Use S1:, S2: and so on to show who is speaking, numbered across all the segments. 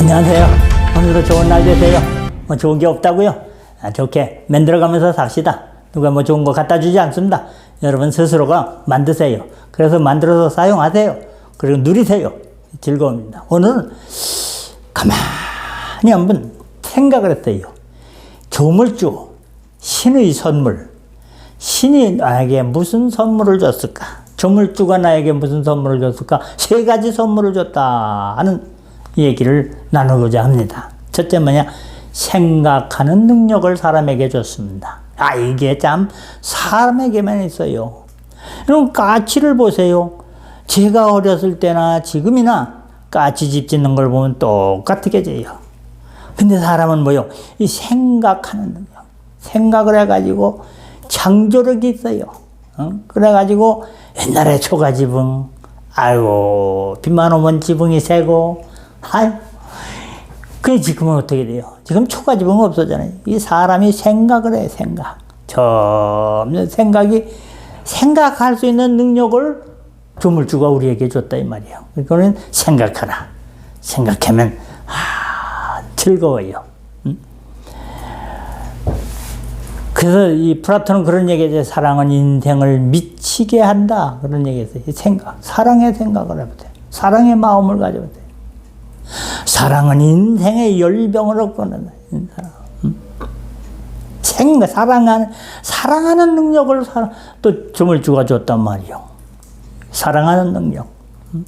S1: 안녕하세요. 오늘도 좋은 날 되세요. 뭐 좋은 게 없다고요? 아, 좋게 만들어가면서 삽시다. 누가 뭐 좋은 거 갖다 주지 않습니다. 여러분 스스로가 만드세요. 그래서 만들어서 사용하세요. 그리고 누리세요. 즐거움입니다. 오늘은 가만히 한번 생각을 했어요. 조물주, 신의 선물. 신이 나에게 무슨 선물을 줬을까? 조물주가 나에게 무슨 선물을 줬을까? 세 가지 선물을 줬다 하는 얘기를 나누고자 합니다. 첫째 뭐냐? 생각하는 능력을 사람에게 줬습니다. 아, 이게 참 사람에게만 있어요. 그럼 까치를 보세요. 제가 어렸을 때나 지금이나 까치 집 짓는 걸 보면 똑같게 져요. 근데 사람은 뭐요? 이 생각하는 능력. 생각을 해가지고 창조력이 있어요. 어? 그래가지고 옛날에 초가지붕, 아이고, 비만 오면 지붕이 새고, 아유, 그 지금은 어떻게 돼요? 지금 초가지붕 없어잖아요. 이 사람이 생각을 해, 생각. 점점 생각이, 생각할 수 있는 능력을 조물주가 우리에게 줬다, 이 말이에요. 이거는 생각하라. 생각하면, 아, 즐거워요. 그래서 이 플라톤은 그런 얘기했어요. 사랑은 인생을 미치게 한다. 그런 얘기했어요. 이 생각. 사랑의 생각을 해보세요. 사랑의 마음을 가져보세요. 사랑은 인생의 열병을 얻거는 사랑. 음? 생각, 사랑하는, 사랑하는 능력을 사, 또 점을 주가 줬단 말이요. 사랑하는 능력. 음?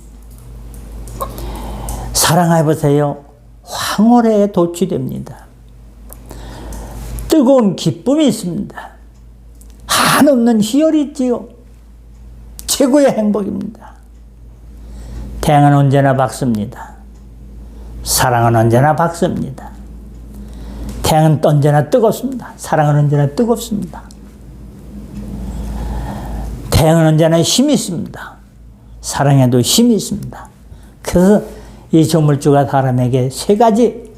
S1: 사랑해보세요. 황홀에 도취됩니다. 뜨거운 기쁨이 있습니다. 한없는 희열이 있지요. 최고의 행복입니다. 태양은 언제나 밝습니다. 사랑은 언제나 밝습니다. 태양은 언제나 뜨겁습니다. 사랑은 언제나 뜨겁습니다. 태양은 언제나 힘이 있습니다. 사랑에도 힘이 있습니다. 그래서 이 조물주가 사람에게 세 가지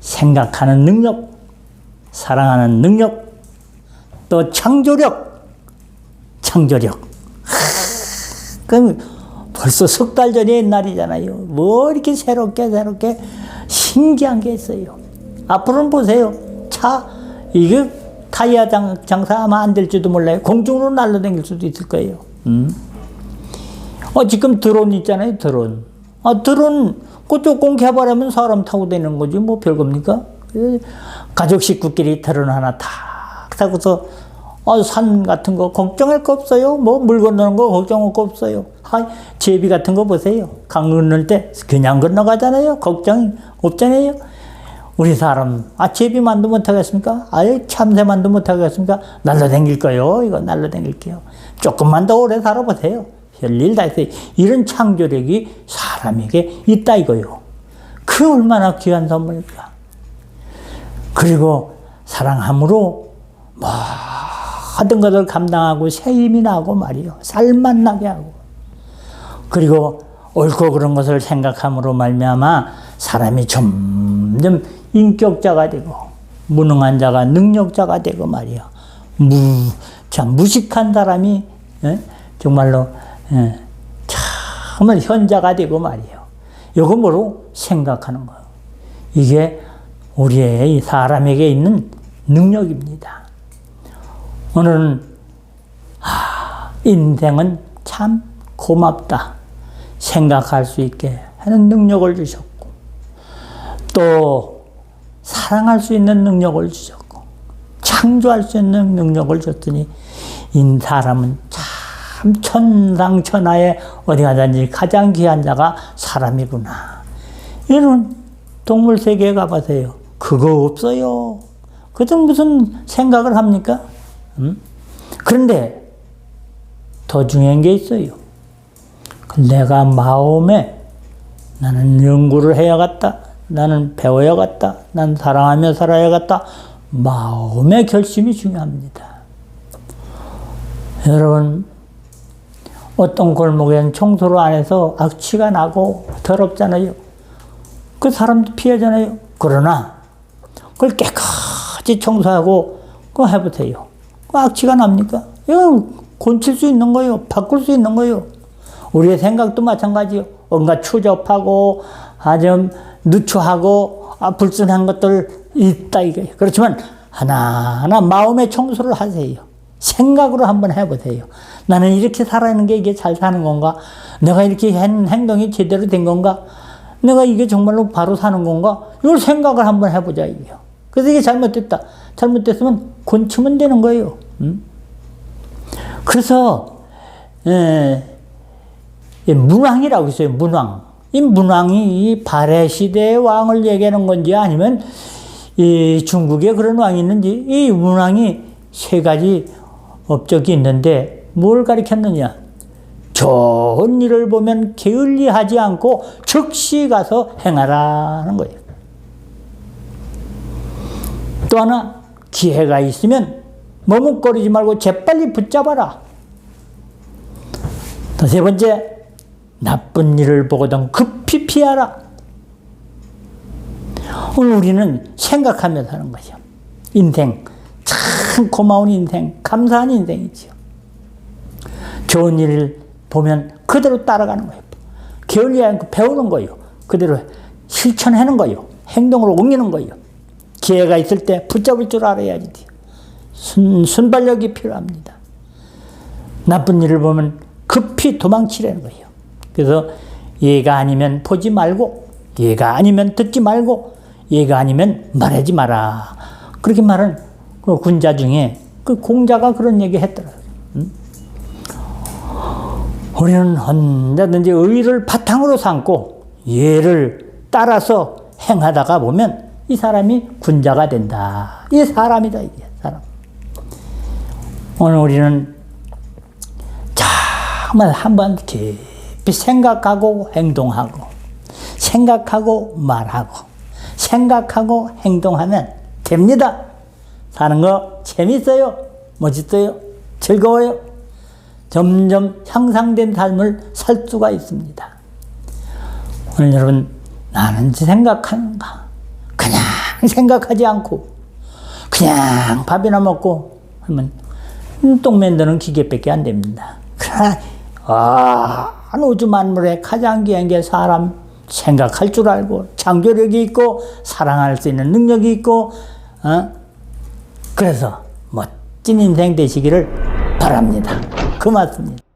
S1: 생각하는 능력, 사랑하는 능력, 또 창조력, 창조력. 그럼 벌써 석 달 전의 옛날이잖아요. 뭐 이렇게 새롭게 새롭게 신기한 게 있어요. 앞으로는 보세요. 차, 이게 타이어 장, 장사하면 안 될지도 몰라요. 공중으로 날아다닐 수도 있을 거예요. 음. 어, 지금 드론 있잖아요. 드론. 아, 드론, 그쪽 공개해버리면 사람 타고 다니는 거지. 뭐 별겁니까? 가족 식구끼리 드론 하나 탁 타고서 어, 산 같은 거 걱정할 거 없어요. 뭐 물 건너는 거 걱정할 거 없어요. 아, 제비 같은 거 보세요. 강 건널 때 그냥 건너가잖아요. 걱정 없잖아요. 우리 사람 아 제비 만도 못하겠습니까? 아예 참새 만도 못하겠습니까? 날라다닐 거요. 이거 날라다닐게요. 조금만 더 오래 살아보세요. 별일 다 있어요. 이런 창조력이 사람에게 있다 이거요. 그 얼마나 귀한 선물입니까? 그리고 사랑함으로 모든 것을 감당하고 새 힘이 나고 말이요. 살맛 나게 하고. 그리고 옳고 그런 것을 생각함으로 말미암아 사람이 점점 인격자가 되고 무능한 자가 능력자가 되고 말이요. 무, 참 무식한 사람이 예? 정말로 예, 정말 현자가 되고 말이요. 이거 뭐로 생각하는 거예요. 이게 우리의 사람에게 있는 능력입니다. 오늘은 아, 인생은 참 고맙다 생각할 수 있게 하는 능력을 주셨고 또 사랑할 수 있는 능력을 주셨고 창조할 수 있는 능력을 줬더니 이 사람은 참 천상천하에 어디 가든지 가장 귀한 자가 사람이구나 이런 동물 세계에 가보세요. 그거 없어요. 그저 무슨 생각을 합니까? 음? 그런데 더 중요한 게 있어요. 내가 마음에 나는 연구를 해야겠다. 나는 배워야겠다. 난 사랑하며 살아야겠다. 마음의 결심이 중요합니다. 여러분, 어떤 골목엔 청소를 안 해서 악취가 나고 더럽잖아요. 그 사람도 피하잖아요. 그러나 그걸 깨끗이 청소하고 그거 해보세요. 그 악취가 납니까? 이거 고칠 수 있는 거요. 바꿀 수 있는 거요. 우리의 생각도 마찬가지요. 뭔가 추접하고 아주 누추하고 아, 불순한 것들 있다 이거예요. 그렇지만 하나하나 마음의 청소를 하세요. 생각으로 한번 해보세요. 나는 이렇게 살아가는 게 이게 잘 사는 건가? 내가 이렇게 한 행동이 제대로 된 건가? 내가 이게 정말로 바로 사는 건가? 이걸 생각을 한번 해보자 이게요. 그래서 이게 잘못됐다. 잘못됐으면 곤치면 되는 거예요. 음? 그래서 에, 이 문왕이라고 있어요. 문왕. 이 문왕이 이 발해 시대의 왕을 얘기하는 건지 아니면 이 중국에 그런 왕이 있는지 이 문왕이 세 가지 업적이 있는데 뭘 가리켰느냐? 좋은 일을 보면 게을리하지 않고 즉시 가서 행하라는 거예요. 또 하나 기회가 있으면 머뭇거리지 말고 재빨리 붙잡아라. 또세 번째 나쁜 일을 보거든 급히 피하라. 오늘 우리는 생각하며 사는 거죠. 인생 참 고마운 인생, 감사한 인생이지요. 좋은 일을 보면 그대로 따라가는 거예요. 게을리 않고 배우는 거예요. 그대로 실천하는 거예요. 행동으로 옮기는 거예요. 기회가 있을 때 붙잡을 줄 알아야지. 순, 순발력이 필요합니다. 나쁜 일을 보면 급히 도망치라는 거예요. 그래서 얘가 아니면 보지 말고, 얘가 아니면 듣지 말고, 얘가 아니면 말하지 마라. 그렇게 말은 그 군자 중에 그 공자가 그런 얘기 했더라고요. 음? 우리는 언제든지 의를 바탕으로 삼고 얘를 따라서 행하다가 보면 이 사람이 군자가 된다. 이 사람이다, 이게 사람. 오늘 우리는 정말 한번 깊이 생각하고 행동하고, 생각하고 말하고, 생각하고 행동하면 됩니다. 사는 거 재밌어요. 멋있어요. 즐거워요. 점점 향상된 삶을 살 수가 있습니다. 오늘 여러분, 나는 생각하는가? 그냥 생각하지 않고, 그냥 밥이나 먹고 하면, 똥 만드는 기계밖에 안 됩니다. 그러나, 아, 우주 만물에 가장 귀한 게 사람 생각할 줄 알고, 창조력이 있고, 사랑할 수 있는 능력이 있고, 어? 그래서 멋진 인생 되시기를 바랍니다. 고맙습니다.